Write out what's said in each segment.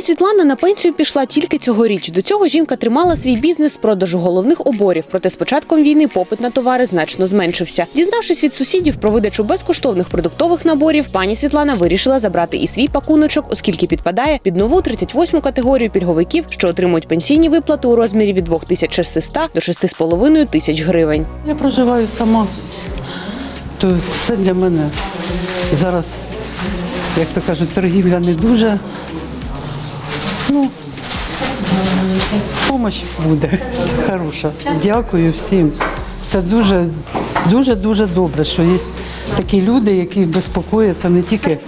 Світлана на пенсію пішла тільки цьогоріч. До цього жінка тримала свій бізнес з продажу головних оборів. Проте з початком війни попит на товари значно зменшився. Дізнавшись від сусідів про видачу безкоштовних продуктових наборів, пані Світлана вирішила забрати і свій пакуночок, оскільки підпадає під нову 38-му категорію пільговиків, що отримують пенсійні виплати у розмірі від 2600 до 6,5 тисяч гривень. Я проживаю сама, то це для мене зараз, як то кажуть, торгівля не дуже. Ну, Помощь буде хороша. Дякую всім. Це дуже, дуже, дуже добре, що є такі люди, які безпокояться не тільки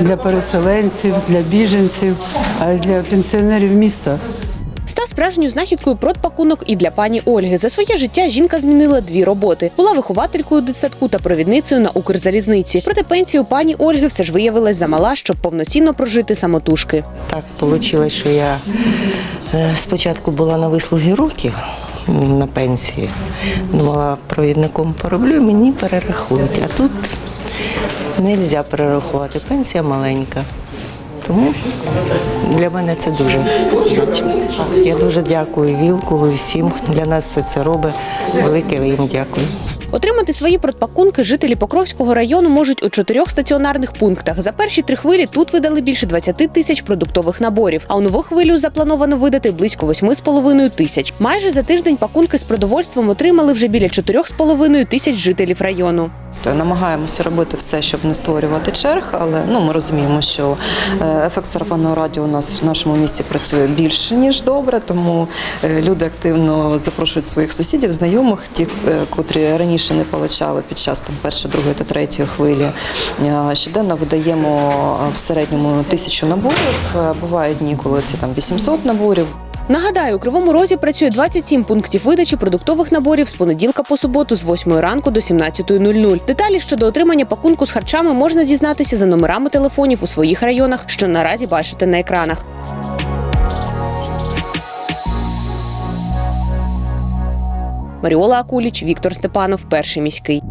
для переселенців, для біженців, а й для пенсіонерів міста. Став справжньою знахідкою продпакунок і для пані Ольги. За своє життя жінка змінила дві роботи: була вихователькою дитсадку та провідницею на Укрзалізниці. Проте пенсію пані Ольги все ж виявилась замала, щоб повноцінно прожити самотужки. Так вийшло, що я е, спочатку була на вислугі років на пенсії. Думала, провідником пороблю, мені перерахують. А тут не можна перерахувати. Пенсія маленька. Тому для мене це дуже значно. Я дуже дякую Вілку і всім, хто для нас все це робить. Велике їм дякую. Отримати свої продпакунки жителі Покровського району можуть у чотирьох стаціонарних пунктах. За перші три хвилі тут видали більше 20 тисяч продуктових наборів. А у нову хвилю заплановано видати близько 8,5 тисяч. Майже за тиждень пакунки з продовольством отримали вже біля 4,5 тисяч жителів району. Тобто Намагаємося робити все, щоб не створювати черг, але ну ми розуміємо, що е, ефект сарафанного радіо у нас в нашому місті працює більше ніж добре, тому е, люди активно запрошують своїх сусідів, знайомих, ті, е, котрі раніше не получали під час там першої, другої та третьої хвилі. Е, Щоденно видаємо е, в середньому тисячу наборів. Е, Бувають дні, коли це там 800 наборів. Нагадаю, у Кривому Розі працює 27 пунктів видачі продуктових наборів з понеділка по суботу з 8 ранку до 17.00. Деталі щодо отримання пакунку з харчами можна дізнатися за номерами телефонів у своїх районах, що наразі бачите на екранах. Маріола Акуліч, Віктор Степанов, перший міський.